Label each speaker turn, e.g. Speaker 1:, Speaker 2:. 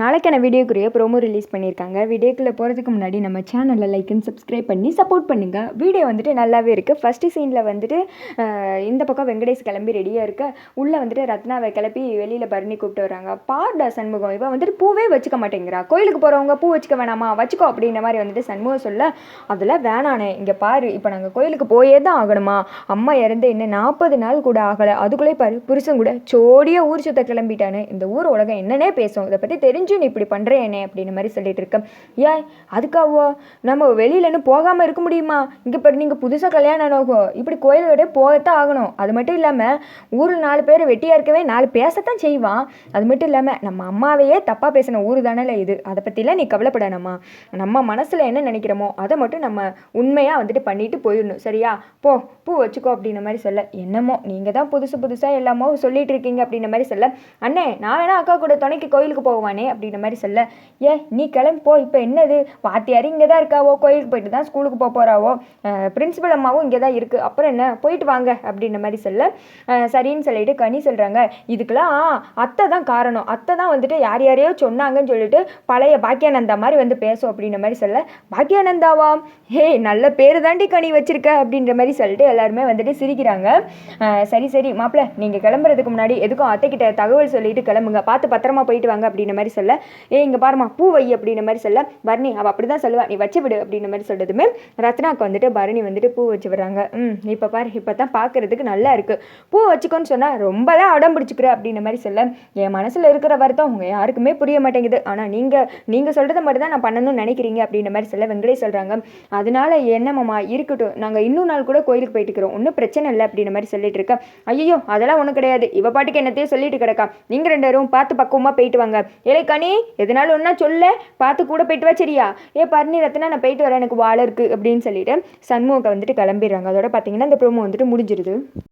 Speaker 1: நாளைக்கான வீடியோக்குரிய promo release பண்ணியிருக்காங்க. வீடியோக்குள்ளே போகிறதுக்கு முன்னாடி நம்ம சேனலில் லைக் அண்ட் சப்ஸ்கிரைப் பண்ணி சப்போர்ட் பண்ணுங்கள் வீடியோ வந்துட்டு நல்லாவே இருக்குது ஃபஸ்ட்டு சீனில் வந்துட்டு இந்த பக்கம் வெங்கடேஷ் கிளம்பி ரெடியாக இருக்க. உள்ளே வந்துட்டு ரத்னாவை கிளப்பி வெளியில் பரணி கூப்பிட்டு வராங்க பார்டா சண்முகம் இவன் வந்துட்டு பூவே வச்சுக்க மாட்டேங்கிறா. கோயிலுக்கு போகிறவங்க பூ வச்சுக்க வேணாமா? வச்சுக்கோ அப்படின்ற மாதிரி வந்துட்டு சண்முகம் சொல்ல அதெல்லாம் வேணானே இங்கே பாரு இப்போ நாங்கள் கோயிலுக்கு போயே தான் ஆகணுமா? அம்மா இறந்து இன்னும் நாற்பது நாள் கூட ஆகலை. அதுக்குள்ளே பாரு புருஷன் கூட சோடியாக ஊர் சுத்த கிளம்பிட்டானே. இந்த ஊர் உலகம் என்னன்னே பேசும். இதை பற்றி தெரிஞ்சு நீ இப்படி பண்ணுறேனே அப்படின்ற மாதிரி சொல்லிட்டு இருக்கேன் ஏன் அதுக்காவோ நம்ம வெளியிலன்னு போகாமல் இருக்க முடியுமா? இங்கே பாரு நீங்கள் புதுசாக கல்யாணம் ஆகும் இப்படி கோயிலோட போகத்தான் ஆகணும். அது மட்டும் இல்லாமல் ஊரில் நாலு பேர் வெட்டியாக இருக்கவே நாலு பேசத்தான் செய்வான். அது மட்டும் இல்லாமல் நம்ம அம்மாவையே தப்பாக பேசின ஊர் தானே இது. அதை பற்றிலாம் நீ கவலைப்படாதம்மா. நம்ம மனசில் என்ன நினைக்கிறோமோ அதை மட்டும் நம்ம உண்மையாக வந்துட்டு பண்ணிட்டு போயிடணும். சரியா? போ பூ வச்சுக்கோ அப்படின்ற மாதிரி சொல்ல. என்னமோ நீங்கள் தான் புதுசு புதுசாக எல்லாமோ சொல்லிட்டு இருக்கீங்க அப்படின்ற மாதிரி சொல்ல. அண்ணே நான் வேணா அக்கா கூட துணைக்கு கோயிலுக்கு போவானே அப்படின்ற மாதிரி சொல்ல ஏ நீ கிளம்பி போ இப்போ என்னது? வாத்தியார் இங்கே தான் இருக்காவோ கோயிலுக்கு போயிட்டு தான் ஸ்கூலுக்கு போக போகிறாவோ பிரின்சிபல் அம்மாவும் இங்கே தான் இருக்குது அப்புறம் என்ன? போயிட்டு வாங்க அப்படின்ற மாதிரி சொல்ல சரின்னு சொல்லிட்டு கனி சொல்கிறாங்க இதுக்கெல்லாம் அத்தை தான் காரணம். அத்தை தான் வந்துட்டு யார் யாரையோ சொன்னாங்கன்னு சொல்லிட்டு பழைய பாக்கியானந்தா மாதிரி வந்து பேசும் அப்படின்ற மாதிரி சொல்ல பாக்கியானந்தாவா? ஹே நல்ல பேர் தாண்டி கனி வச்சிருக்க அப்படின்ற மாதிரி சொல்லிட்டு எல்லாருமே வந்துட்டு சிரிக்கிறாங்க. சரி சரி மாப்பிள்ள நீங்கள் கிளம்புறதுக்கு முன்னாடி எதுக்கும் அத்தைக்கிட்ட தகவல் சொல்லிட்டு கிளம்புங்க. பார்த்து பத்திரமா போயிட்டு வாங்க அப்படின்ற மாதிரி சொல்ல சொல்ல ஏ இங்கே பாருமா பூ வை அப்படின்ற மாதிரி சொல்ல பரணி அவள் அப்படி தான் சொல்லுவா நீ வச்சு விடு அப்படின்ற மாதிரி சொல்கிறதுமே ரத்னாக்கு வந்துட்டு பரணி வந்துட்டு பூ வச்சு விடுறாங்க. ம் இப்போ பாரு இப்போ தான் பார்க்குறதுக்கு நல்லா இருக்குது பூ வச்சுக்கோன்னு சொன்னால் ரொம்ப தான் அடம் பிடிச்சிக்கிற அப்படின்ற மாதிரி சொல்ல என் மனசில் இருக்கிற வருத்தம் உங்கள் யாருக்குமே புரிய மாட்டேங்குது. ஆனால் நீங்கள் நீங்கள் சொல்கிறத மட்டும் தான் நான் பண்ணணும்னு நினைக்கிறீங்க அப்படின்ற மாதிரி சொல்ல வெங்கடேஷ் சொல்கிறாங்க அதனால என்னம்மா இருக்கட்டும். நாங்கள் இன்னும் நாள் கூட கோயிலுக்கு போயிட்டு இருக்கிறோம். ஒன்றும் பிரச்சனை இல்லை அப்படின்ற மாதிரி சொல்லிட்டு இருக்கேன் ஐயோ அதெல்லாம் ஒன்றும் கிடையாது. இவ பாட்டுக்கு என்னத்தையும் சொல்லிட்டு கிடக்கா. நீங்கள் ரெண்டு பேரும் பார்த்து பக்குவமாக போயிட்டு வாங்க. ஏலே கனி எதனாலும் ஒன்றா சொல்ல பார்த்து கூட போயிட்டு வா சரியா? ஏ பரணி ரத்னா நான் போயிட்டு வரேன் எனக்கு வாழை இருக்குது அப்படின்னு சொல்லிட்டு சண்முகம் வந்துட்டு கிளம்பிடுறாங்க. அதோட பார்த்தீங்கன்னா இந்த ப்ரோமோ வந்துட்டு முடிஞ்சிருது.